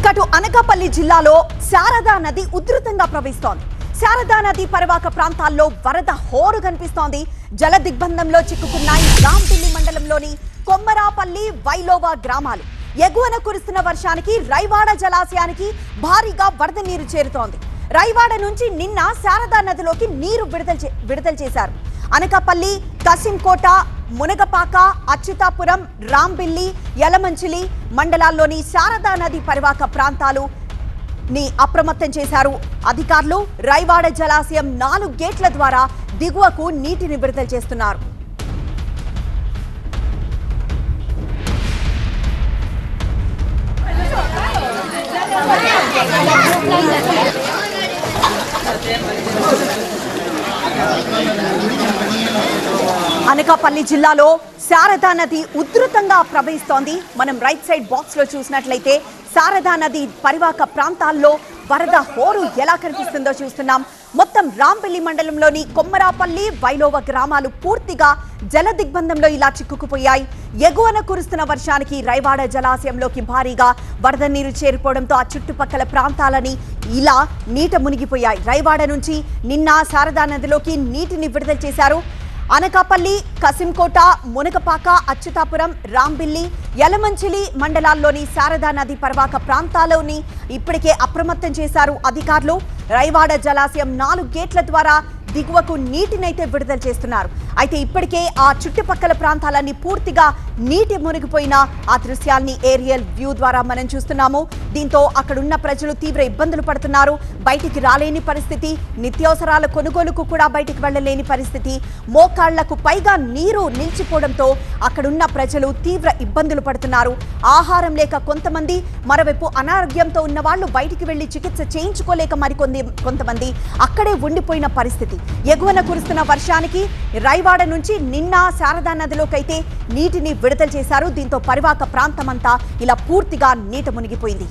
ఇకటు అనకాపల్లి జిల్లాలో శారదా నది ఉధృతంగా ప్రవహిస్తోంది. శారదా నది పరివాహక ప్రాంతాల్లో వరద హోరు కనిపిస్తోంది. జల దిగ్బంధంలో చిక్కుకున్నాయి రాంపిల్లి మండలంలోని కొమ్మరాపల్లి వైలోవా గ్రామాలు ఎగువన కురుస్తున్న వర్షానికి రైవాడ జలాశయానికి భారీగా వరద నీరు చేరుతోంది. రైవాడ నుంచి నిన్న శారదా నదిలోకి నీరు విడుదల చే- విడుదల చేశారు. అనకాపల్లి కసింకోట మునగపాక అచ్యుతాపురం రాంబిల్లి యలమంచిలి మండలాల్లోని శారదా నది పరివాహక ప్రాంతాలు ని అప్రమత్తం చేశారు. అధికారులు రైవాడ జలాశయం నాలుగు గేట్ల ద్వారా దిగువకు నీటిని విడుదల చేస్తున్నారు. అనకాపల్లి జిల్లాలో శారదా నది ఉధృతంగా ప్రవహిస్తోంది. మనం రైట్ సైడ్ బాక్స్లో చూసినట్లయితే శారదా నది పరివాహక ప్రాంతాల్లో వరద హోరు ఎలా కనిపిస్తుందో చూస్తున్నాం. మొత్తం రాంపల్లి మండలంలోని కొమ్మరాపల్లి వైలోవ గ్రామాలు పూర్తిగా జల దిగ్బంధంలో ఇలా చిక్కుకుపోయాయి. ఎగువన కురుస్తున్న వర్షానికి రైవాడ జలాశయంలోకి భారీగా వరద నీరు చేరిపోవడంతో ఆ చుట్టుపక్కల ప్రాంతాలని ఇలా నీట మునిగిపోయాయి. రైవాడ నుంచి నిన్న శారదా నదిలోకి నీటిని విడుదల చేశారు. అనకాపల్లి కసింకోట మునగపాక అచ్యుతాపురం రాంబిల్లి యలమంచిలి మండలాల్లోని శారదా నది పర్వాక ప్రాంతాల్లోని ఇప్పటికే అప్రమత్తం చేశారు అధికారులు. రైవాడ జలాశయం నాలుగు గేట్ల ద్వారా దిగువకు నీటినైతే విడుదల చేస్తున్నారు. అయితే ఇప్పటికే ఆ చుట్టుపక్కల ప్రాంతాలన్నీ పూర్తిగా నీటి మునిగిపోయిన ఆ దృశ్యాల్ని ఏరియల్ వ్యూ ద్వారా మనం చూస్తున్నాము. దీంతో అక్కడున్న ప్రజలు తీవ్ర ఇబ్బందులు పడుతున్నారు. బయటికి రాలేని పరిస్థితి నిత్యావసరాల కొనుగోలుకు కూడా బయటికి వెళ్ళలేని పరిస్థితి. మోకాళ్ళకు పైగా నీరు నిలిచిపోవడంతో అక్కడున్న ప్రజలు తీవ్ర ఇబ్బందులు పడుతున్నారు. ఆహారం లేక కొంతమంది మరోవైపు అనారోగ్యంతో ఉన్న వాళ్ళు బయటికి వెళ్ళి చికిత్స చేయించుకోలేక మరికొంది కొంతమంది అక్కడే ఉండిపోయిన పరిస్థితి. ఎగువన కురుస్తున్న వర్షానికి రైవాడ నుంచి నిన్న శారదా నదిలోకైతే నీటిని విడుదల చేశారు. దీంతో పరివాక ప్రాంతమంతా ఇలా పూర్తిగా నీట మునిగిపోయింది.